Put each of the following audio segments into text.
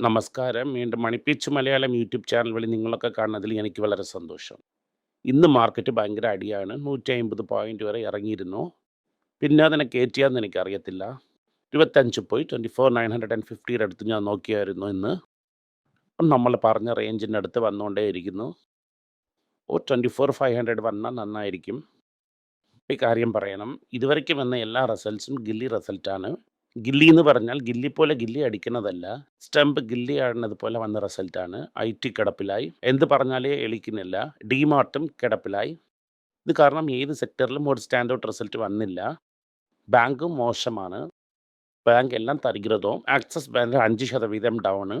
നമസ്കാരം. വീണ്ടും മണിപ്പിച്ച് Malayalam YouTube channel വഴി നിങ്ങളൊക്കെ കാണുന്നതിൽ എനിക്ക് വളരെ സന്തോഷം. ഇന്ന് മാർക്കറ്റ് ഭയങ്കര അടിയാണ്. 150 പോയിന്റ് വരെ ഇറങ്ങിയിരുന്നു. പിന്നെ അതിനെ കയറ്റിയാന്ന് എനിക്കറിയത്തില്ല. 25 പോയി 24,950യുടെ അടുത്ത് ഞാൻ നോക്കിയായിരുന്നു ഇന്ന്. നമ്മൾ പറഞ്ഞ റേഞ്ചിന്റെ അടുത്ത് വന്നുകൊണ്ടേയിരിക്കുന്നു. ഓ 24,500 വന്നാൽ നന്നായിരിക്കും. ഈ കാര്യം പറയണം. ഇതുവരയ്ക്കും വന്ന എല്ലാ റിസൾട്ട്സും ഗില്ലി റിസൾട്ടാണ്. ഗില്ലി എന്ന് പറഞ്ഞാൽ ഗില്ലി പോലെ ഗില്ലി അടിക്കുന്നതല്ല. സ്റ്റംപ് ഗില്ലി ആടുന്നത് പോലെ വന്ന റിസൾട്ടാണ്. ഐ ടി കിടപ്പിലായി. എന്ത് പറഞ്ഞാലേ എളിക്കുന്നില്ല. ഡിമാർട്ടും കിടപ്പിലായി. ഇത് കാരണം ഏത് സെക്ടറിലും ഒരു സ്റ്റാൻഡ് ഔട്ട് റിസൾട്ട് വന്നില്ല. ബാങ്കും മോശമാണ്. ബാങ്ക് എല്ലാം തരികൃതവും ആക്സസ് ബാങ്ക് അഞ്ച് ശതവീതം ഡൗണ്.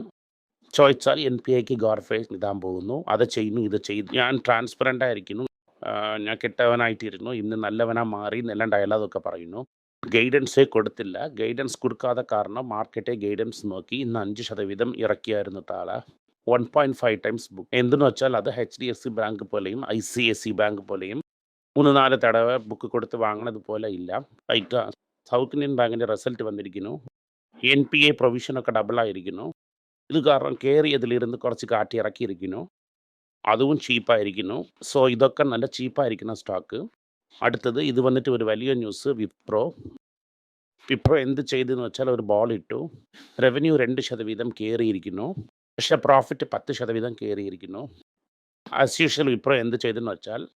ചോദിച്ചാൽ എൻ പി ഐക്ക് ഗോർഫേസ് ഇതാൻ പോകുന്നു. അത് ചെയ്യുന്നു ഇത് ചെയ്യുന്നു. ഞാൻ ട്രാൻസ്പെറന്റ് ആയിരിക്കുന്നു. ഞാൻ കെട്ടവനായിട്ടിരുന്നു. ഇന്ന് നല്ലവനാ മാറി എന്നെല്ലാം ഡയലോഗൊക്കെ പറയുന്നു. ഗൈഡൻസേ കൊടുത്തില്ല. ഗൈഡൻസ് കൊടുക്കാതെ കാരണം മാർക്കറ്റെ ഗൈഡൻസ് നോക്കി ഇന്ന് അഞ്ച് ശതവീതം ഇറക്കിയായിരുന്നു താള one point five times book. എന്തെന്ന് വെച്ചാൽ അത് H D F C bank പോലെയും I C S C bank പോലെയും 3, 4 തടവ ബുക്ക് കൊടുത്ത് വാങ്ങണത് പോലെ ഇല്ല. ലൈക്ക് സൗത്ത് ഇന്ത്യൻ ബാങ്കിന്റെ റിസൾട്ട് വന്നിരിക്കുന്നു. എൻ പി എ പ്രൊവിഷനൊക്കെ ഡബിളായിരിക്കുന്നു ഇത് കാരണം കയറിയതിലിരുന്ന് കുറച്ച് കാറ്റി ഇറക്കിയിരിക്കുന്നു. അതും ചീപ്പായിരിക്കുന്നു. സോ ഇതൊക്കെ നല്ല ചീപ്പായിരിക്കുന്ന സ്റ്റോക്ക്. അടുത്തത് ഇത് വന്നിട്ട് ഒരു വലിയ ന്യൂസ് വിപ്രോ. വിപ്രോ എന്ത് ചെയ്തെന്ന് വെച്ചാൽ ഒരു ബോൾ ഇട്ടു. റവന്യൂ 2% കയറിയിരിക്കുന്നു പക്ഷെ പ്രോഫിറ്റ് 10% കയറിയിരിക്കുന്നു ആസ് യൂഷ്വൽ ഇപ്പോൾ എന്ത് ചെയ്തെന്ന് വെച്ചാൽ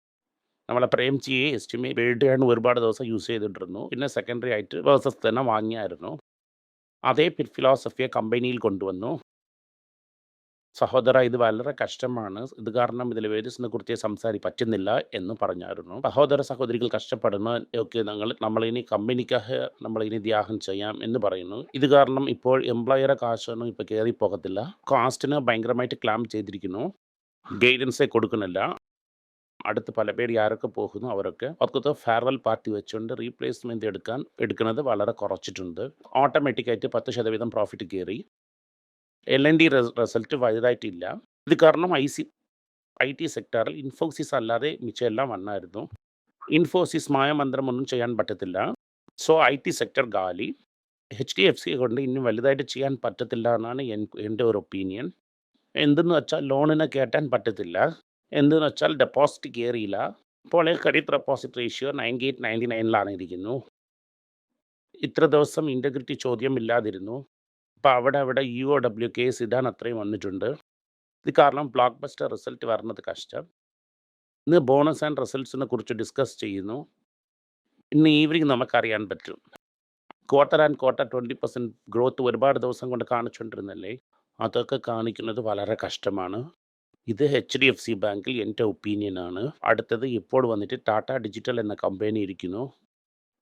നമ്മളെ പ്രേംജിയെ എസ്റ്റിമേറ്റ് ബിൽഡ് ഒരുപാട് ദിവസം യൂസ് ചെയ്തിട്ടിരുന്നു. പിന്നെ സെക്കൻഡറി ആയിട്ട് വേഴ്സസ് തന്നെ വാങ്ങിയായിരുന്നു. അതേ ഫിലോസഫിയെ കമ്പനിയിൽ കൊണ്ടുവന്നു. സഹോദരാ ഇത് വളരെ കഷ്ടമാണ്. ഇത് കാരണം ഇതിൽ വേരിയസിനെ കുറിച്ച് സംസാരി പറ്റുന്നില്ല എന്ന് പറഞ്ഞായിരുന്നു. സഹോദര സഹോദരികൾ കഷ്ടപ്പെടുന്ന ഒക്കെ ഞങ്ങൾ നമ്മളിനി കമ്പനിക്കാഹ് നമ്മളിനി ത്യാഗം ചെയ്യാം എന്ന് പറയുന്നു. ഇത് കാരണം ഇപ്പോൾ എംപ്ലോയറെ കാശൊന്നും ഇപ്പോൾ കേറി പോകത്തില്ല. കാസ്റ്റിന് ഭയങ്കരമായിട്ട് ക്ലാം ചെയ്തിരിക്കുന്നു. ഗൈഡൻസേ കൊടുക്കുന്നില്ല. അടുത്ത് പല പേര് ആരൊക്കെ പോകുന്നു അവരൊക്കെ അവർക്ക് ഫെയർവെൽ പാർട്ടി വെച്ചുകൊണ്ട് റീപ്ലേസ്മെന്റ് എടുക്കാൻ എടുക്കുന്നത് വളരെ കുറച്ചിട്ടുണ്ട്. ഓട്ടോമാറ്റിക്കായിട്ട് പത്ത് ശതവീതം പ്രോഫിറ്റ് കേറി. എൽ എൻ ഡി റിസൾട്ട് വലുതായിട്ടില്ല. ഇത് കാരണം ഐ സി ഐ ടി സെക്ടറിൽ ഇൻഫോസിസ് അല്ലാതെ മിച്ചമെല്ലാം വന്നായിരുന്നു. ഇൻഫോസിസ് മായമന്ത്രം ഒന്നും ചെയ്യാൻ പറ്റത്തില്ല. സോ ഐ ടി സെക്ടർ ഗാലി. എച്ച് ഡി എഫ് സി കൊണ്ട് ഇനി വലുതായിട്ട് ചെയ്യാൻ പറ്റത്തില്ല എന്നാണ് എന്റെ ഒരു ഒപ്പീനിയൻ. എന്തെന്ന് വെച്ചാൽ ലോണിനെ കയറ്റാൻ പറ്റത്തില്ല. എന്തെന്ന് വെച്ചാൽ ഡെപ്പോസിറ്റ് കയറിയില്ല ഇപ്പോൾ ക്രെഡിറ്റ് ഡെപ്പോസിറ്റ് റേഷ്യോ 98, 99ലാണ് ഇരിക്കുന്നു. ഇത്ര ദിവസം ഇന്റഗ്രിറ്റി ചോദ്യം ഇല്ലാതിരുന്നു. അപ്പോൾ അവിടെ അവിടെ യു ഒ ഡബ്ല്യു കേസ് ഇടാൻ അത്രയും വന്നിട്ടുണ്ട്. ഇത് കാരണം ബ്ലോക്ക് ബസ്റ്റർ റിസൾട്ട് വരുന്നത് കഷ്ടം. ഇന്ന് ബോണസ് ആൻഡ് റിസൾട്ട്സിനെ കുറിച്ച് ഡിസ്കസ് ചെയ്യുന്നു. ഇന്ന് ഈവനിങ് നമുക്കറിയാൻ പറ്റും. ക്വാർട്ടർ ആൻഡ് ക്വാർട്ടർ 20% ഗ്രോത്ത് ഒരുപാട് ദിവസം കൊണ്ട് കാണിച്ചുകൊണ്ടിരുന്നല്ലേ. അതൊക്കെ കാണിക്കുന്നത് വളരെ കഷ്ടമാണ്. ഇത് എച്ച് ഡി എഫ് സി ബാങ്കിൽ എന്റെ ഒപ്പീനിയനാണ് അടുത്തത് ഇപ്പോൾ വന്നിട്ട് ടാറ്റ ഡിജിറ്റൽ എന്ന കമ്പനി ഇരിക്കുന്നു.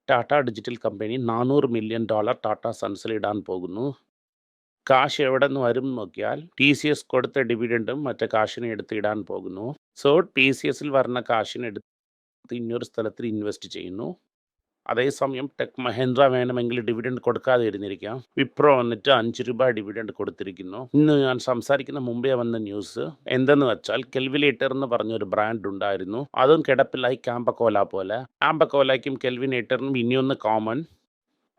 ടാറ്റ ഡിജിറ്റൽ കമ്പനി നാനൂറ് മില്യൺ ഡോളർ ടാറ്റ സൺസിൽ ഇടാൻ പോകുന്നു. കാശ് എവിടെ നിന്ന് വരും നോക്കിയാൽ ടി സി എസ് കൊടുത്ത ഡിവിഡൻഡും മറ്റേ കാശിനെ എടുത്ത് ഇടാൻ പോകുന്നു. സോ ടി സി എസിൽ വരുന്ന കാശിനെ എടുത്ത് ഇന്നൊരു സ്ഥലത്തിൽ ഇൻവെസ്റ്റ് ചെയ്യുന്നു. അതേസമയം ടെക് മഹേന്ദ്ര വേണമെങ്കിൽ ഡിവിഡൻഡ് കൊടുക്കാതെ ഇരുന്നിരിക്കാം. വിപ്രോ വന്നിട്ട് അഞ്ച് രൂപ ഡിവിഡൻഡ് കൊടുത്തിരിക്കുന്നു. ഇന്ന് ഞാൻ സംസാരിക്കുന്ന മുമ്പേ വന്ന ന്യൂസ് എന്തെന്ന് വെച്ചാൽ കെൽവിലേറ്റർ എന്ന് പറഞ്ഞ ഒരു ബ്രാൻഡ് ഉണ്ടായിരുന്നു. അതും കിടപ്പിലായി കാമ്പക്കോല പോലെ. കാമ്പക്കോലയ്ക്കും കെൽവിനേറ്ററിനും ഇനിയൊന്ന് കോമൺ.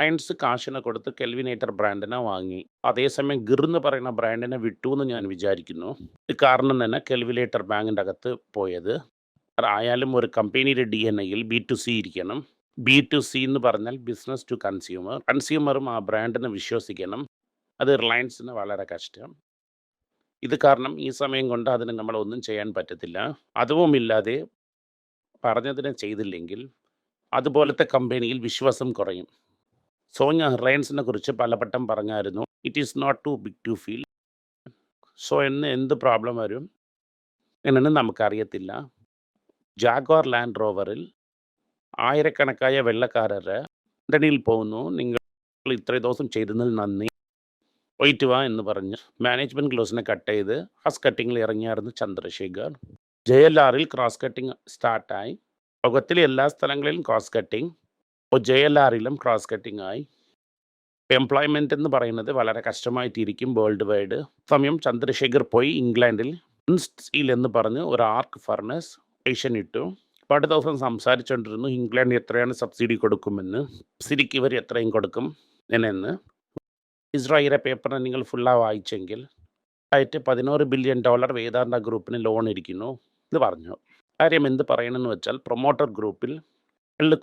റിലയൻസ് കാശിനെ കൊടുത്ത് കെൽവിനേറ്റർ ബ്രാൻഡിനെ വാങ്ങി. അതേസമയം ഗിർ എന്ന് പറയുന്ന ബ്രാൻഡിനെ വിട്ടു എന്ന് ഞാൻ വിചാരിക്കുന്നു. ഇത് കാരണം തന്നെ കെൽവിനേറ്റർ ബാങ്കിന്റെ അകത്ത് പോയത്. ആയാലും ഒരു കമ്പനിയുടെ ഡി എൻ എയിൽ ബി ടു സി ഇരിക്കണം. ബി ടു സി എന്ന് പറഞ്ഞാൽ ബിസിനസ് ടു കൺസ്യൂമർ. കൺസ്യൂമറും ആ ബ്രാൻഡിനെ വിശ്വസിക്കണം. അത് റിലയൻസിന് വളരെ കഷ്ടം. ഇത് കാരണം ഈ സമയം കൊണ്ട് അതിന് നമ്മളൊന്നും ചെയ്യാൻ പറ്റത്തില്ല. അതുവുമില്ലാതെ പറഞ്ഞതിനെ ചെയ്തില്ലെങ്കിൽ അതുപോലത്തെ കമ്പനിയിൽ വിശ്വാസം കുറയും. സോ ഞാൻ റിലയൻസിനെ കുറിച്ച് പലവട്ടം പറഞ്ഞായിരുന്നു. It is not too big to fail. So എന്ന് എന്ത് പ്രോബ്ലം വരും എന്നൊന്നും നമുക്കറിയത്തില്ല. ജാഗ്വാർ ലാൻഡ് റോവറിൽ ആയിരക്കണക്കായ വെള്ളക്കാരര് ഡണിയിൽ പോകുന്നു. നിങ്ങൾ ഇത്രയും ദിവസം ചെയ്തതിൽ നന്ദി. വൈറ്റ് വാ എന്ന് പറഞ്ഞ് മാനേജ്മെന്റ് ഗ്ലോസിനെ കട്ട് ചെയ്ത് ക്രോസ് കട്ടിങ്ങിൽ ഇറങ്ങിയായിരുന്നു ചന്ദ്രശേഖർ. ജെഎൽആറിൽ ക്രോസ് കട്ടിങ് സ്റ്റാർട്ടായി. ലോകത്തിലെ എല്ലാ സ്ഥലങ്ങളിലും ക്രോസ് കട്ടിങ്. ഇപ്പോൾ ആറിലും ക്രോസ് കട്ടിംഗ് ആയി. എംപ്ലോയ്മെന്റ് എന്ന് പറയുന്നത് വളരെ കഷ്ടമായിട്ടിരിക്കും വേൾഡ് വൈഡ്. സമയം ചന്ദ്രശേഖർ പോയി ഇംഗ്ലണ്ടിൽ സ്റ്റീൽ എന്ന് പറഞ്ഞ് ഒരു ആർക്ക് ഫർണസ് ഏഷ്യൻ ഇട്ടു. ഒരുപാട് ദിവസം സംസാരിച്ചുകൊണ്ടിരുന്നു ഇംഗ്ലണ്ട് എത്രയാണ് സബ്സിഡി കൊടുക്കുമെന്ന്. സബ്സിഡിക്ക് ഇവർ എത്രയും കൊടുക്കും എന്നെന്ന് ഇസ്രായേലിലെ പേപ്പർ നിങ്ങൾ ഫുള്ളാ വായിച്ചെങ്കിൽ ആയിട്ട് പതിനോറ് ബില്യൺ ഡോളർ വേദാന്ത ഗ്രൂപ്പിന് ലോൺ ഇരിക്കുന്നു എന്ന് പറഞ്ഞു കാര്യം എന്ത് പറയണമെന്ന് വെച്ചാൽ പ്രൊമോട്ടർ ഗ്രൂപ്പിൽ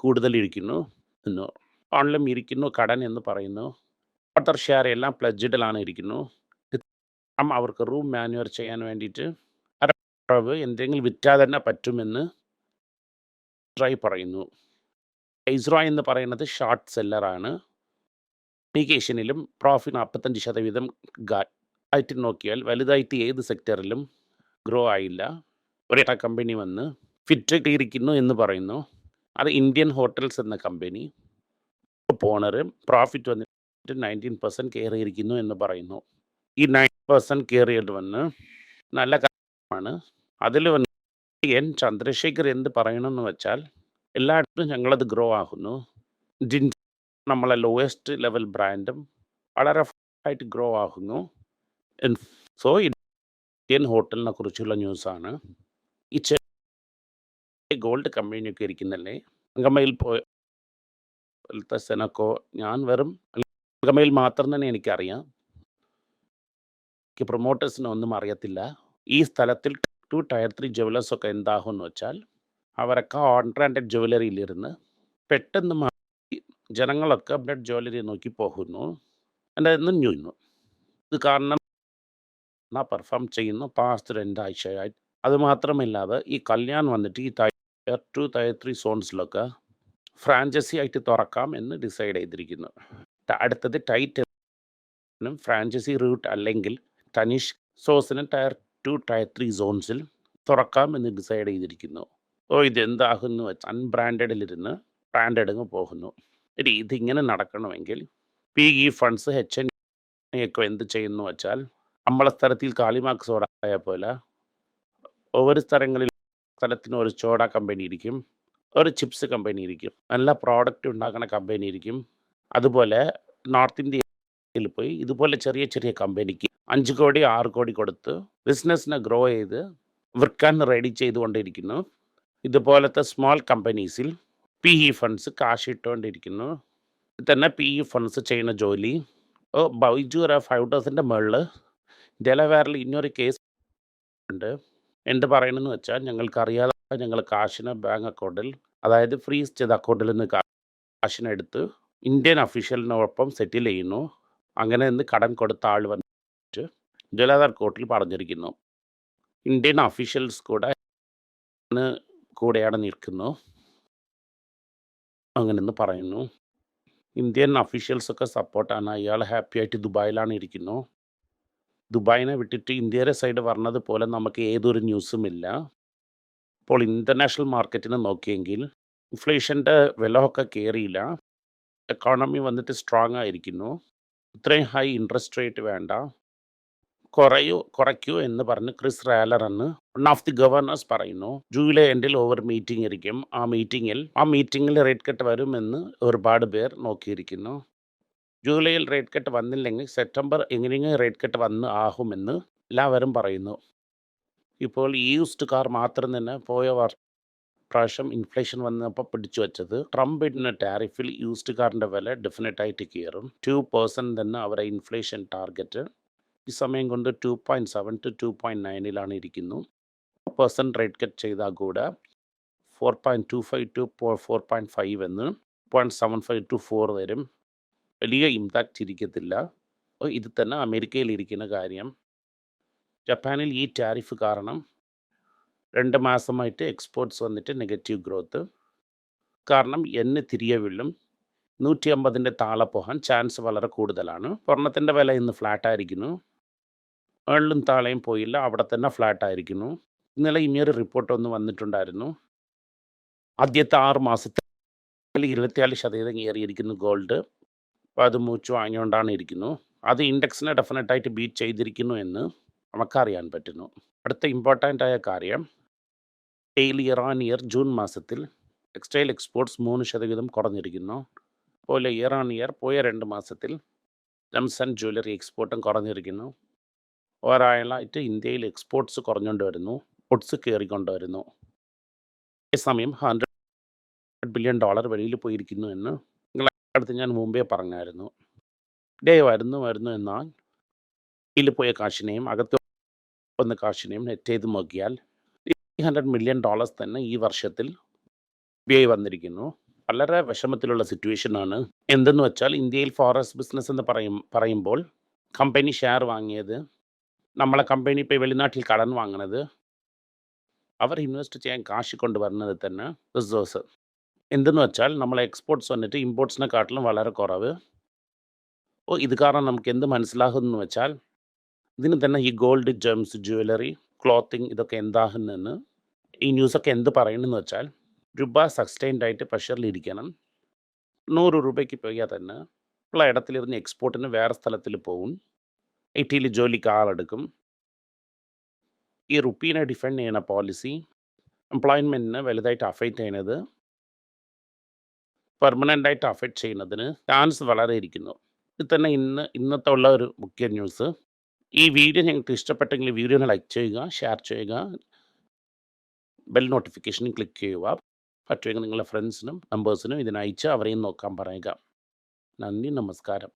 കൂടുതൽ ഇരിക്കുന്നു എന്ന് ഓൺലൈൻ ഇരിക്കുന്നു കടൻ എന്ന് പറയുന്നു. വാട്ടർ ഷെയർ എല്ലാം പ്ലജിഡിലാണ് ഇരിക്കുന്നു അവർക്ക് റൂം മാനുവർ ചെയ്യാൻ വേണ്ടിയിട്ട് കുറവ് എന്തെങ്കിലും വിറ്റാ തന്നെ പറ്റുമെന്ന് ഇസ്രായി പറയുന്നു. ഇസ്രായി എന്ന് പറയുന്നത് ഷോർട്ട് സെല്ലറാണ് കമ്മ്യൂണിക്കേഷനിലും പ്രോഫിറ്റ് നാൽപ്പത്തഞ്ച് ശതവീതം ആയിട്ട് നോക്കിയാൽ വലുതായിട്ട് ഏത് സെക്ടറിലും ഗ്രോ ആയില്ല. ഒരേ കമ്പനി വന്ന് ഫിറ്റ് ഇരിക്കുന്നു എന്ന് പറയുന്നു. അത് ഇന്ത്യൻ ഹോട്ടൽസ് എന്ന കമ്പനി ഓണർ പ്രോഫിറ്റ് വന്നിട്ട് നയന്റീൻ പെർസെന്റ് കയറിയിരിക്കുന്നു എന്ന് പറയുന്നു. ഈ നയൻ പെർസെന്റ് കയറിയിട്ട് വന്ന് നല്ല കാര്യമാണ്. അതിൽ വന്ന് എൻ ചന്ദ്രശേഖർ എന്ത് പറയണമെന്ന് വെച്ചാൽ എല്ലായിടത്തും ഞങ്ങളത് ഗ്രോ ആകുന്നു. ജിൻസ് നമ്മളെ ലോവസ്റ്റ് ലെവൽ ബ്രാൻഡും വളരെ ആയിട്ട് ഗ്രോ ആകുന്നു. സോ ഇന്ത്യൻ ഹോട്ടലിനെ കുറിച്ചുള്ള ന്യൂസാണ് ഈ ചെറിയ ഗോൾഡ് കമ്പനിയൊക്കെ ഇരിക്കുന്നല്ലേ? അങ്കമ്മയിൽ പോലത്തെ സെനക്കോ ഞാൻ വെറും അങ്കമ്മയിൽ മാത്രം തന്നെ എനിക്കറിയാം. എനിക്ക് പ്രൊമോട്ടേഴ്സിനെ ഒന്നും അറിയത്തില്ല. ഈ സ്ഥലത്തിൽ ടു ടയർ ത്രീ ജുവലേഴ്സ് ഒക്കെ എന്താകും എന്ന് വെച്ചാൽ അവരൊക്കെ ഓൺ ബ്രാൻഡഡ് ജുവലറിയിലിരുന്ന് പെട്ടെന്ന് മാറി ജനങ്ങളൊക്കെ ബ്ലഡ് ജുവലറി നോക്കി പോകുന്നു. എന്റെ ന്യൂന്നു ഇത് കാരണം പെർഫോം ചെയ്യുന്നു പാസ്റ്റ് രണ്ടാഴ്ചയായി അത് മാത്രമല്ലാതെ ഈ കല്യാൺ വന്നിട്ട് ഈ എയർ ടു താഴത്രി സോൺസിലൊക്കെ ഫ്രാഞ്ചസി ആയിട്ട് തുറക്കാം എന്ന് ഡിസൈഡ് ചെയ്തിരിക്കുന്നു. അടുത്തത് ടൈറ്റ് ഫ്രാഞ്ചസി റൂട്ട് അല്ലെങ്കിൽ തനിഷ് സോസിനെ ടയർ ടു ടയർ ത്രീ സോൺസിൽ തുറക്കാം എന്ന് ഡിസൈഡ് ചെയ്തിരിക്കുന്നു. ഓ ഇത് എന്താകുന്നു അൺബ്രാൻഡഡിലിരുന്ന് ബ്രാൻഡഡ് അങ്ങ് പോകുന്നു. ശരി ഇതിങ്ങനെ നടക്കണമെങ്കിൽ P E funds H N ഒക്കെ എന്ത് ചെയ്യുന്നു വെച്ചാൽ നമ്മളെ സ്ഥലത്തിൽ കാളിമാക്സോടായ പോലെ ഓരോ സ്ഥലങ്ങളിൽ സ്ഥലത്തിന് ഒരു ചോട കമ്പനി ഇരിക്കും. ഒരു ചിപ്സ് കമ്പനി ഇരിക്കും. നല്ല പ്രോഡക്റ്റ് ഉണ്ടാക്കുന്ന കമ്പനി ഇരിക്കും. അതുപോലെ നോർത്ത് ഇന്ത്യയിൽ പോയി ഇതുപോലെ ചെറിയ ചെറിയ കമ്പനിക്ക് അഞ്ച് കോടി ആറ് കോടി കൊടുത്ത് ബിസിനസ്സിനെ ഗ്രോ ചെയ്ത് വിൽക്കാൻ റെഡി ചെയ്തുകൊണ്ടിരിക്കുന്നു. ഇതുപോലത്തെ സ്മോൾ കമ്പനീസിൽ പി ഇ ഫണ്ട്സ് കാശ് ഇട്ടുകൊണ്ടിരിക്കുന്നു. തന്നെ പി ഇ ഫണ്ട്സ് ചെയ്യുന്ന ജോലി. ബൈജു ഫൈവ് തൗസൻഡിന്റെ മുകളിൽ. ഡെലവേറിൽ ഇനിയൊരു കേസ് ഉണ്ട്. എന്ത് പറയണമെന്ന് വെച്ചാൽ ഞങ്ങൾക്ക് അറിയാതെ ഞങ്ങൾ കാശിനെ ബാങ്ക് അക്കൗണ്ടിൽ അതായത് ഫ്രീസ് ചെയ്ത അക്കൗണ്ടിൽ നിന്ന് കാശിനെടുത്ത് ഇന്ത്യൻ ഒഫീഷ്യലിനൊപ്പം സെറ്റിൽ ചെയ്യുന്നു. അങ്ങനെ നിന്ന് കടം കൊടുത്ത ആൾ വന്നിട്ട് ജലാധാർ കോർട്ടിൽ പറഞ്ഞിരിക്കുന്നു. ഇന്ത്യൻ ഒഫീഷ്യൽസ് കൂടെ കൂടെയാണ് നിൽക്കുന്നു. അങ്ങനെന്ന് പറയുന്നു. ഇന്ത്യൻ അഫീഷ്യൽസൊക്കെ സപ്പോർട്ടാണ്. അയാൾ ഹാപ്പി ആയിട്ട് ദുബായിലാണ് ഇരിക്കുന്നു. ദുബായിനെ വിട്ടിട്ട് ഇന്ത്യയുടെ സൈഡ് പറഞ്ഞതുപോലെ നമുക്ക് ഏതൊരു ന്യൂസും ഇല്ല. ഇപ്പോൾ ഇന്റർനാഷണൽ മാർക്കറ്റിനെ നോക്കിയെങ്കിൽ ഇൻഫ്ലേഷന്റെ വിലയൊക്കെ കയറിയില്ല എക്കോണമി വന്നിട്ട് സ്ട്രോങ് ആയിരിക്കുന്നു. ഇത്രയും ഹൈ ഇൻട്രസ്റ്റ് റേറ്റ് വേണ്ട. കുറയൂ കുറയ്ക്കൂ എന്ന് പറഞ്ഞ് ക്രിസ് റാലർ എന്ന് വൺ ഓഫ് ദി ഗവർണേഴ്സ് പറയുന്നു. ജൂലൈ എൻഡിൽ ഓവർ മീറ്റിംഗ് ഇരിക്കും. ആ മീറ്റിങ്ങിൽ ആ മീറ്റിങ്ങിൽ റേറ്റ് കട്ട് വരുമെന്ന് ഒരുപാട് പേർ നോക്കിയിരിക്കുന്നു. ജൂലൈയിൽ റേറ്റ് കട്ട് വന്നില്ലെങ്കിൽ സെപ്റ്റംബർ എങ്ങനെയെങ്കിലും റേറ്റ് കട്ട് വന്ന് ആകുമെന്ന് എല്ലാവരും പറയുന്നു. ഇപ്പോൾ ഈ യൂസ്ഡ് കാർ മാത്രം തന്നെ പോയ പ്രാവശ്യം ഇൻഫ്ലേഷൻ വന്നപ്പോൾ പിടിച്ചു വെച്ചത്. ട്രംപ് ഇടുന്ന ടാരിഫിൽ യൂസ്ഡ് കാറിന്റെ വില ഡെഫിനറ്റായിട്ട് കയറും. ടു പേഴ്സന്റ് തന്നെ അവരെ ഇൻഫ്ലേഷൻ ടാർഗറ്റ് ഈ സമയം കൊണ്ട് two point seven to two point നയനിലാണ് ഇരിക്കുന്നു. പേഴ്സന്റ് റേറ്റ് കട്ട് ചെയ്താൽ കൂടെ four point two five to four point five എന്ന് point seven five to four വരും. വലിയ ഇമ്പാക്റ്റ് ഇരിക്കത്തില്ല. ഇത് തന്നെ അമേരിക്കയിൽ ഇരിക്കുന്ന കാര്യം. ജപ്പാനിൽ ഈ ടാരിഫ് കാരണം രണ്ട് മാസമായിട്ട് എക്സ്പോർട്ട്സ് വന്നിട്ട് നെഗറ്റീവ് ഗ്രോത്ത് കാരണം എന്ന് തിരികെ വീഴും നൂറ്റി അമ്പതിന്റെ താഴെ പോകാൻ ചാൻസ് വളരെ കൂടുതലാണ്. സ്വർണത്തിന്റെ വില ഇന്ന് ഫ്ലാറ്റായിരിക്കുന്നു ഏളിലും താഴെയും പോയില്ല അവിടെ തന്നെ ഫ്ലാറ്റായിരിക്കുന്നു ഇന്നലെ ഇനിയൊരു റിപ്പോർട്ട് ഒന്ന് വന്നിട്ടുണ്ടായിരുന്നു. ആദ്യത്തെ ആറ് മാസത്തിൽ ഇരുപത്തിനാല് ശതമാനം കയറിയിരിക്കുന്നു ഗോൾഡ് അപ്പോൾ അത് മൂച്ചു വാങ്ങിക്കൊണ്ടാണ് ഇരിക്കുന്നു. അത് ഇൻഡെക്സിനെ ഡെഫിനറ്റായിട്ട് ബീറ്റ് ചെയ്തിരിക്കുന്നു എന്ന് നമുക്കറിയാൻ പറ്റുന്നു. അടുത്ത ഇമ്പോർട്ടന്റ് ആയ കാര്യം ഡെയിലി ഓൺ ഇയർ ജൂൺ മാസത്തിൽ ടെക്സ്റ്റൈൽ എക്സ്പോർട്സ് മൂന്ന് ശതവീതം കുറഞ്ഞിരിക്കുന്നു. അതുപോലെ ഇയർ ഓൺ ഇയർ പോയ രണ്ട് മാസത്തിൽ ജംസ് ആൻഡ് ജ്വല്ലറി എക്സ്പോർട്ടും കുറഞ്ഞിരിക്കുന്നു. ഒരാളായിട്ട് ഇന്ത്യയിൽ എക്സ്പോർട്ട്സ് കുറഞ്ഞുകൊണ്ട് വരുന്നു ഒട്സ് കയറിക്കൊണ്ട് വരുന്നു. അതേസമയം ഹൺഡ്രഡ് ബില്യൺ ഡോളർ വെളിയിൽ പോയിരിക്കുന്നു എന്ന് അടുത്ത് ഞാൻ മുമ്പേ പറഞ്ഞായിരുന്നു. ഡേ വരുന്നു വരുന്നു എന്നാൽ ഇതിൽ പോയ കാശിനെയും അകത്ത് വന്ന കാശിനെയും നെറ്റ് ചെയ്ത് നോക്കിയാൽ ത്രീ ഹൺഡ്രഡ് മില്യൺ ഡോളേഴ്സ് തന്നെ ഈ വർഷത്തിൽ ബി ഐ വന്നിരിക്കുന്നു. വളരെ വിഷമത്തിലുള്ള സിറ്റുവേഷനാണ് എന്തെന്ന് വെച്ചാൽ ഇന്ത്യയിൽ ഫോറസ്റ്റ് ബിസിനസ് എന്ന് പറയും പറയുമ്പോൾ കമ്പനി ഷെയർ വാങ്ങിയത് നമ്മളെ കമ്പനി ഇപ്പോൾ വെളിനാട്ടിൽ കടൻ വാങ്ങുന്നത് അവർ ഇൻവെസ്റ്റ് ചെയ്യാൻ കാശ് കൊണ്ടുവരുന്നത് തന്നെ റിസോഴ്സ് എന്തെന്ന് വെച്ചാൽ നമ്മളെ എക്സ്പോർട്ട്സ് വന്നിട്ട് ഇമ്പോർട്ട്സിനെക്കാട്ടിലും വളരെ കുറവ്. ഓ ഇത് കാരണം നമുക്ക് എന്ത് മനസ്സിലാകുന്നു വെച്ചാൽ ഇതിന് തന്നെ ഈ ഗോൾഡ് ജെംസ് ജുവലറി ക്ലോത്തിങ് ഇതൊക്കെ എന്താകുന്നെന്ന് ഈ ന്യൂസൊക്കെ എന്ത് പറയണമെന്ന് വെച്ചാൽ രൂപ സസ്റ്റൈൻഡ് ആയിട്ട് പ്രഷറിൽ ഇരിക്കണം. നൂറ് രൂപയ്ക്ക് പോയാൽ തന്നെ ഉള്ള ഇടത്തിലിരുന്ന് എക്സ്പോർട്ടിന് വേറെ സ്ഥലത്തിൽ പോകും ടിയിൽ ജോലിക്ക് ആളെടുക്കും. ഈ റുപ്പീനെ ഡിഫെൻഡ് ചെയ്യുന്ന പോളിസി എംപ്ലോയ്മെന്റിനെ വലുതായിട്ട് അഫക്റ്റ് ചെയ്യുന്നത് പെർമനന്റ് ആയിട്ട് അഫക്റ്റ് ചെയ്യുന്നതിന് ചാൻസ് വളരെ ഇരിക്കുന്നു. ഇത് തന്നെ ഇന്ന് ഇന്നത്തെ ഉള്ള ഒരു മുഖ്യ ന്യൂസ് ഈ വീഡിയോ ഞങ്ങൾക്ക് ഇഷ്ടപ്പെട്ടെങ്കിൽ വീഡിയോനെ ലൈക്ക് ചെയ്യുക ഷെയർ ചെയ്യുക. ബെൽ നോട്ടിഫിക്കേഷനും ക്ലിക്ക് ചെയ്യുക. പറ്റുമെങ്കിൽ നിങ്ങളുടെ ഫ്രണ്ട്സിനും നമ്പേഴ്സിനും ഇതിനയച്ച് അവരെയും നോക്കാൻ പറയുക. നന്ദി നമസ്കാരം.